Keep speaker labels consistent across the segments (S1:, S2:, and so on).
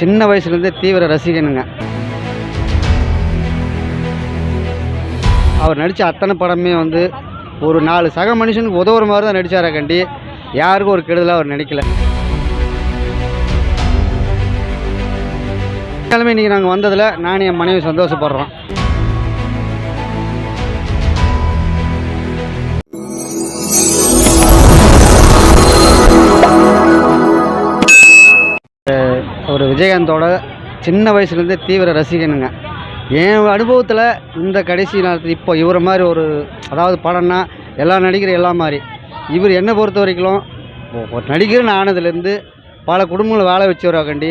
S1: சின்ன வயசுலேருந்தே தீவிர ரசிகனுங்க. அவர் நடித்த அத்தனை படமே வந்து ஒரு நாலு சக மனுஷனுக்கு உதவுற மாதிரி தான் நடித்தாரா கண்டி. யாருக்கும் ஒரு கெடுதலாக அவர் நினைக்கல கிழமை இன்றைக்கி நாங்கள் வந்ததில் நானும் என் மனைவி சந்தோஷப்படுறோம். ஒரு விஜயகாந்தோட சின்ன வயசுலேருந்தே தீவிர ரசிகனுங்க. என் அனுபவத்தில் இந்த கடைசி நேரத்தில் இப்போ இவரை மாதிரி ஒரு அதாவது படம்னா எல்லா நடிகரும் எல்லா மாதிரி. இவர் என்னை பொறுத்த வரைக்கும் ஒரு நடிகர்னு ஆனதுலேருந்து பல குடும்பங்களை வாழ வச்சவராகண்டி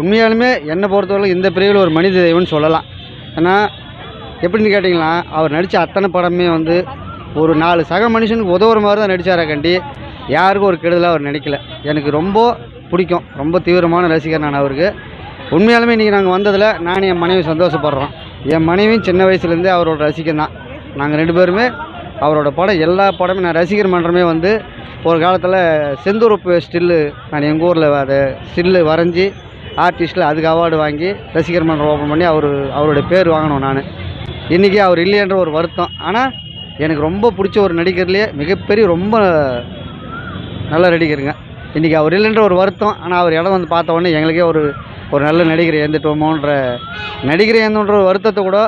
S1: உண்மையாலுமே என்னை பொறுத்தவரைக்கும் இந்த பிரிவில் ஒரு மனித தெய்வம்னு சொல்லலாம். ஏன்னா எப்படின்னு கேட்டிங்கன்னா அவர் நடித்த அத்தனை படமே வந்து ஒரு நாலு சக மனுஷனுக்கு உதவுற மாதிரி தான் நடித்தாராக்கண்டி கண்டி யாருக்கும் ஒரு கெடுதலாக அவர் நினைக்கல எனக்கு ரொம்ப பிடிக்கும். ரொம்ப தீவிரமான ரசிகர் நான் அவருக்கு. உண்மையாலுமே இன்றைக்கி நாங்கள் வந்ததில் நானும் என் மனைவி சந்தோஷப்படுறோம். என் மனைவியும் சின்ன வயசுலேருந்தே அவரோட ரசிகன் தான் நாங்கள் ரெண்டு பேருமே அவரோட படம் எல்லா படமும் நான் ரசிகர் மன்றமே வந்து ஒரு காலத்தில் செந்தூர் ஸ்டில்லு நான் எங்கள் ஊரில் அதை ஸ்டில்லு வரைஞ்சி ஆர்டிஸ்ட்டில் அதுக்கு அவார்டு வாங்கி ரசிகர் மன்றம் ஓப்பன் பண்ணி அவர் அவருடைய பேர் வாங்கினோம் நான். இன்றைக்கி அவர் இல்லையன்ற ஒரு வருத்தம். ஆனால் எனக்கு ரொம்ப பிடிச்ச ஒரு நடிகர்லேயே மிகப்பெரிய ரொம்ப நல்ல நடிகருங்க. இன்றைக்கி அவர் இல்லைன்ற ஒரு வருத்தம் ஆனால் அவர் இடம் வந்து பார்த்த உடனே எங்களுக்கே ஒரு ஒரு நல்ல நடிகர் ஏந்துட்டோமோன்ற நடிகர் ஏந்தோன்ற ஒரு வருத்தத்தை கூட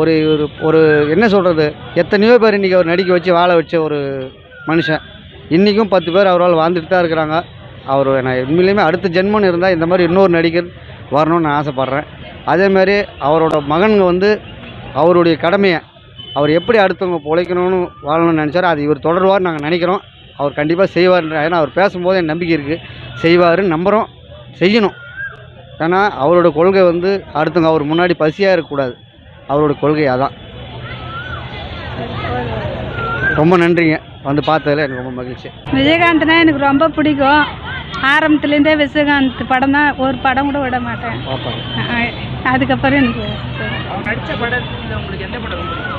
S1: ஒரு ஒரு ஒரு என்ன சொல்கிறது எத்தனையோ பேர் இன்றைக்கி அவர் நடிக்க வச்சு வாழ வச்ச ஒரு மனுஷன். இன்றைக்கும் பத்து பேர் அவரால் வாழ்ந்துட்டு தான் இருக்கிறாங்க. அவர் நான் உண்மையிலேயுமே அடுத்த ஜென்மன் இருந்தால் இந்த மாதிரி இன்னொரு நடிகர் வரணும்னு நான் ஆசைப்பட்றேன். அதேமாதிரி அவரோட மகன்கள் வந்து அவருடைய கடமையை அவர் எப்படி அடுத்தவங்க பிழைக்கணும்னு வாழணும்னு நினச்சாரோ அது இவர் தொடர்வார் நாங்கள் நினைக்கிறோம். அவர் கண்டிப்பாக செய்வார் ஏன்னா அவர் பேசும்போது என் நம்பிக்கை இருக்குது செய்வாருன்னு நம்புகிறோம் செய்யணும். ஏன்னா அவரோட கொள்கை வந்து அடுத்தவங்க அவர் முன்னாடி பசியாக இருக்கக்கூடாது. அவரோட கொள்கை அதான். ரொம்ப நன்றிங்க. வந்து பார்த்ததுல எனக்கு ரொம்ப மகிழ்ச்சி.
S2: விஜயகாந்த்னா எனக்கு ரொம்ப பிடிக்கும். ஆரம்பத்துலேருந்தே விஜயகாந்த் படம் தான் ஒரு படம் கூட விட மாட்டேன். அதுக்கப்புறம் எனக்கு
S3: நடித்த படத்தில் உங்களுக்கு எந்த படம் ரொம்ப பிடிக்கும்?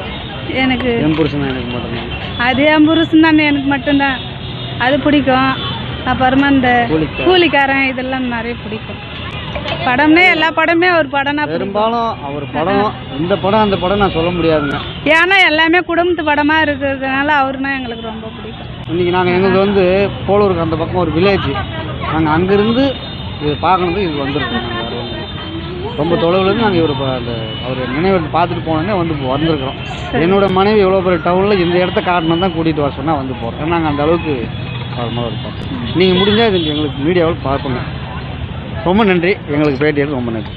S2: எனக்கு
S1: என் புருஷன் எனக்கு மட்டும்தான்.
S2: அது என் புருஷன் தான் எனக்கு மட்டும்தான். அது பிடிக்கும். அப்புறமா இந்த
S1: கூலிக்காரன்.
S2: இதெல்லாம் நிறைய பிடிக்கும். படம்னே எல்லா படமே ஒரு படம்னா
S1: பெரும்பாலும் அவர் படம் இந்த படம் அந்த படம் நான் சொல்ல முடியாதுங்க.
S2: ஏன்னா எல்லாமே குடும்பத்து படமா இருக்கிறதுனால அவருனா எங்களுக்கு ரொம்ப பிடிக்கும்.
S1: இன்றைக்கி நாங்கள் எங்களுக்கு வந்து போலூருக்கு அந்த பக்கம் ஒரு வில்லேஜ். நாங்கள் அங்கேருந்து இது பார்க்கணுது இது வந்திருக்கோம் நாங்கள். ரொம்ப தொலைவுலேருந்து நாங்கள் இவர் அந்த அவர் நினைவு பார்த்துட்டு போனோடனே வந்து வந்திருக்கிறோம். என்னோட மனைவி எவ்வளோ பெரிய டவுனில் இந்த இடத்த காட்டணும் தான் கூட்டிகிட்டு வர சொன்னால் வந்து போகிறோம் நாங்கள் அந்த அளவுக்கு அவர் மாதிரி நீங்கள் முடிஞ்சால் இது எங்களுக்கு மீடியாவில் பார்க்கணும். ரொம்ப நன்றி. எங்களுக்கு பேட்டி எடுத்து ரொம்ப நன்றி.